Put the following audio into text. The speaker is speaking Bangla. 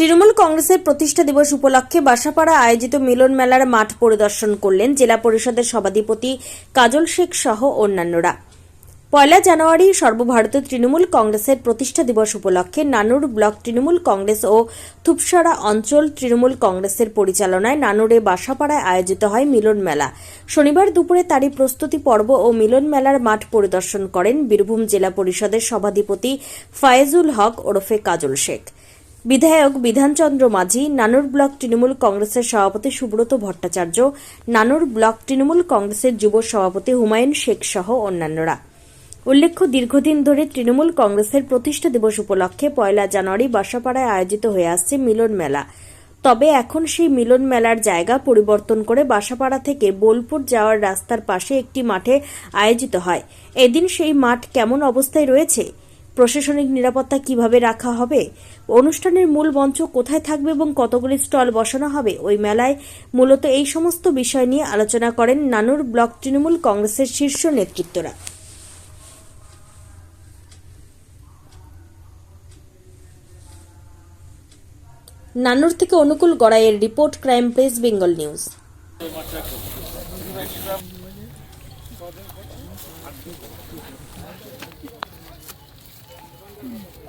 তৃণমূল কংগ্রেসের প্রতিষ্ঠা দিবস উপলক্ষে বাসাপাড়া আয়োজিত মিলন মেলার মাঠ পরিদর্শন করলেন জেলা পরিষদের সভাধিপতি কাজল শেখ সহ অন্যান্যরা। পয়লা জানুয়ারি সর্বভারতীয় তৃণমূল কংগ্রেসের প্রতিষ্ঠা দিবস উপলক্ষে নানুর ব্লক তৃণমূল কংগ্রেস ও থুপসারা অঞ্চল তৃণমূল কংগ্রেসের পরিচালনায় নানুরে বাসাপাড়ায় আয়োজিত হয় মিলন মেলা। শনিবার দুপুরে তারই প্রস্তুতি পর্ব ও মিলন মেলার মাঠ পরিদর্শন করেন বীরভূম জেলা পরিষদের সভাধিপতি ফায়েজুল হক ওরফে কাজল শেখ। বিধায়ক বিধানচন্দ্র মাঝি, নানুর ব্লক তৃণমূল কংগ্রেসের সভাপতি সুব্রত ভট্টাচার্য, নানুর ব্লক তৃণমূল কংগ্রেসের যুব সভাপতি হুমায়ুন শেখ সহ অন্যান্যরা। উল্লেখ্য, দীর্ঘদিন ধরে তৃণমূল কংগ্রেসের প্রতিষ্ঠা দিবস উপলক্ষে পয়লা জানুয়ারি বাসাপাড়ায় আয়োজিত হয়ে আসছে মিলন মেলা। তবে এখন সেই মিলন মেলার জায়গা পরিবর্তন করে বাসাপাড়া থেকে বোলপুর যাওয়ার রাস্তার পাশে একটি মাঠে আয়োজিত হয়। এদিন সেই মাঠ কেমন অবস্থায় রয়েছে? প্রশাসনিক নিরাপত্তা কীভাবে রাখা হবে? অনুষ্ঠানের মূল মঞ্চ কোথায় থাকবে এবং কতগুলি স্টল বসানো হবে? ওই মেলায় মূলত এই সমস্ত বিষয় নিয়ে আলোচনা করেন নানুর ব্লক তৃণমূল কংগ্রেসের শীর্ষ নেতৃত্বরা। নানুর থেকে Anukul গড়াইয়ের report crime press, Bengal news.